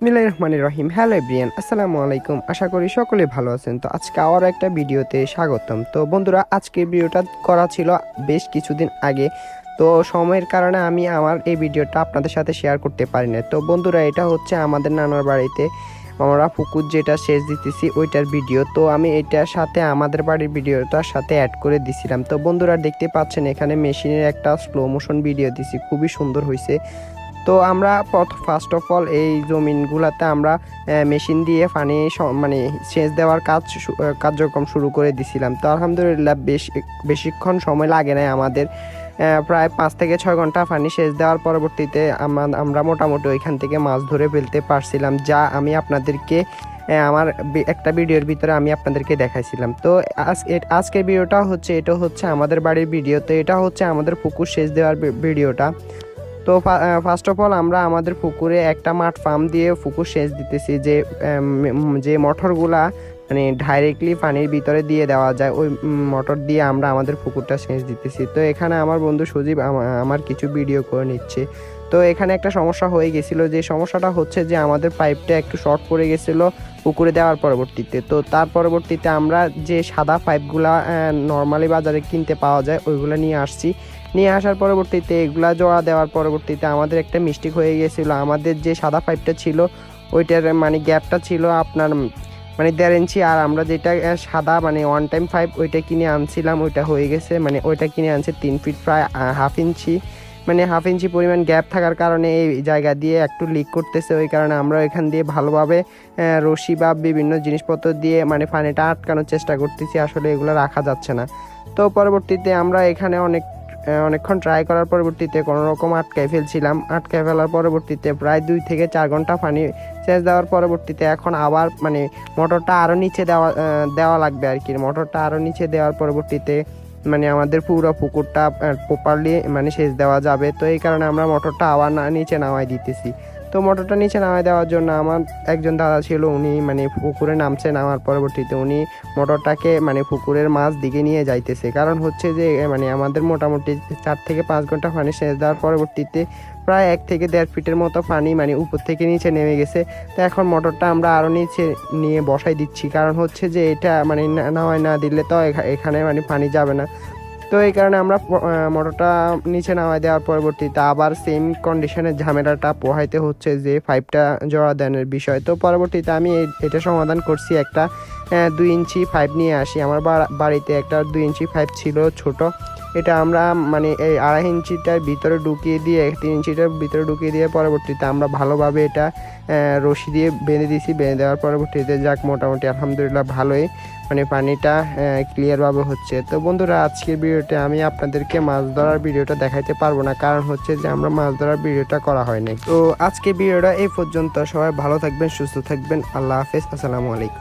বিসমিল্লাহির রহমানির রহিম hello everyone আসসালামু আলাইকুম। আশা করি সকলে ভালো আছেন। তো আজকে আবার একটা ভিডিওতে স্বাগতম। তো বন্ধুরা, আজকের ভিডিওটা করা ছিল বেশ কিছুদিন আগে। তো সময়ের কারণে আমি আমার এই ভিডিওটা আপনাদের সাথে শেয়ার করতে পারি না তো বন্ধুরা, এটা হচ্ছে আমাদের নানার বাড়িতে। আমরা পুকুর যেটা শেষ দিতেছি, ওইটার ভিডিও। তো আমি এটার সাথে আমাদের বাড়ির ভিডিওটার সাথে অ্যাড করে দিছিলাম। তো বন্ধুরা, দেখতে পাচ্ছেন এখানে মেশিনের একটা স্লো মোশন ভিডিও দিছি। খুবই সুন্দর হয়েছে তো আমরা ফার্স্ট অফ অল এই জমিনগুলোতে আমরা মেশিন দিয়ে পানি মানে সেচ দেওয়ার কাজ কার্যক্রম শুরু করে দিছিলাম। তো আলহামদুলিল্লাহ বেশ, বেশিক্ষণ সময় লাগে নাই আমাদের। প্রায় পাঁচ থেকে ছয় ঘণ্টা পানি সেচ দেওয়ার পরবর্তীতে আমরা মোটামুটি ওইখান থেকে মাছ ধরে ফেলতে পারছিলাম, যা আমি আপনাদেরকে আমার একটা ভিডিওর ভিতরে আমি আপনাদেরকে দেখাইছিলাম। তো আজ- আজকের ভিডিওটা হচ্ছে, এটা হচ্ছে আমাদের বাড়ির ভিডিও তো এটা হচ্ছে আমাদের পুকুর সেচ দেওয়ার ভিডিওটা তো ফার্স্ট অফ অল আমরা আমাদের পুকুরে একটা মাঠ ফার্ম দিয়ে পুকুর সেচ দিতেছি যে যে মোটরগুলা মানে ডাইরেক্টলি পানির ভিতরে দিয়ে দেওয়া যায়। ওই মোটর দিয়ে আমরা আমাদের পুকুরটা সেচ দিতেছি। তো এখানে আমার বন্ধু সজীব আমার কিছু ভিডিও করে নিচ্ছে। তো এখানে একটা সমস্যা হয়ে গেছিল যে, সমস্যাটা হচ্ছে যে, আমাদের পাইপটা একটু শর্ট পড়ে গেছিল পুকুরে দেওয়ার পরবর্তীতে। তো তার পরবর্তীতে আমরা যে সাদা পাইপগুলা নর্মালি বাজারে কিনতে পাওয়া যায়, ওইগুলো নিয়ে আসছি। নিয়ে আসার পরবর্তীতে এগুলা জোড়া দেওয়ার পরবর্তীতে আমাদের একটা মিস্টেক হয়ে গেছিল। আমাদের যে সাদা পাইপটা ছিল, ওইটার মানে গ্যাপটা ছিল আপনার মানে দেড় ইঞ্চি, আর আমরা যেটা সাদা মানে ওয়ান টাইম ফাইভ ওইটা কিনে আনছিলাম, ওইটা হয়ে গেছে মানে ওইটা কিনে আনছে তিন ফিট প্রায় হাফ ইঞ্চি। মানে হাফ ইঞ্চি পরিমাণ গ্যাপ থাকার কারণে এই জায়গা দিয়ে একটু লিক করতেছে, ওই কারণে আমরা এখান দিয়ে ভালোভাবে রশি বা বিভিন্ন জিনিসপত্র দিয়ে মানে পানিটা আটকানোর চেষ্টা করতেছি, আসলে এগুলো রাখা যাচ্ছে না। তো পরবর্তীতে আমরা এখানে অনেক অনেকক্ষণ ট্রাই করার পরবর্তীতে কোনো রকম আটকায় ফেলছিলাম। আটকায় ফেলার পরবর্তীতে প্রায় দুই থেকে চার ঘণ্টা পানি সেচ দেওয়ার পরবর্তীতে এখন আবার মানে মোটরটা আরও নিচে দেওয়া দেওয়া লাগবে আর কি। মোটরটা আরও নিচে দেওয়ার পরবর্তীতে মানে আমাদের পুরো পুকুরটা প্রপারলি মানে সেচ দেওয়া যাবে। তো এই কারণে আমরা মোটরটা আবার না, নিচে নামাই দিতেছি। তো মোটরটা নিচে নামাই দেওয়ার জন্য আমার একজন দাদা ছিল, উনি মানে পুকুরে নামছে নামার পরবর্তীতে। উনি মোটরটাকে মানে পুকুরের মাছ দিকে নিয়ে যাইতেছে। কারণ হচ্ছে যে মানে আমাদের মোটামুটি চার থেকে পাঁচ ঘণ্টা পানি সেচ দেওয়ার পরবর্তীতে প্রায় এক থেকে দেড় ফিটের মতো পানি মানে উপর থেকে নিচে নেমে গেছে। তো এখন মোটরটা আমরা আরও নিচে নিয়ে বসাই দিচ্ছি। কারণ হচ্ছে যে, এটা মানে না- নামাই না দিলে তো এখা- এখানে মানে পানি যাবে না। তো এই কারণে আমরা মোটরটা নিচে নামাই দেওয়ার পরবর্তীতে আবার সেম কন্ডিশনের ঝামেলাটা পোহাইতে হচ্ছে যে পাইপটা জড়া দেনের বিষয়। তো পরবর্তীতে আমি এটা সমাধান করছি একটা দুই ইঞ্চি পাইপ নিয়ে আসি। আমার বাড়িতে একটা দুই ইঞ্চি পাইপ ছিল ছোট। এটা আমরা মানে এই আড়াই ইঞ্চিটার ভিতরে ঢুকিয়ে দিয়ে, তিন ইঞ্চিটার ভিতরে ঢুকিয়ে দিয়ে পরবর্তীতে আমরা ভালোভাবে এটা রশি দিয়ে বেঁধে দিয়েছি। বেঁধে দেওয়ার পরবর্তীতে যাক, মোটামুটি আলহামদুলিল্লাহ ভালোই মানে পানিটা ক্লিয়ারভাবে হচ্ছে। তো বন্ধুরা, আজকের ভিডিওতে আমি আপনাদেরকে মাছ ধরার ভিডিওটা দেখাইতে পারব না। কারণ হচ্ছে যে আমরা মাছ ধরার ভিডিওটা করা হয়নি তো আজকে ভিডিওটা এই পর্যন্ত। সবাই ভালো থাকবেন, সুস্থ থাকবেন। আল্লাহ হাফেজ। আসসালামু আলাইকুম।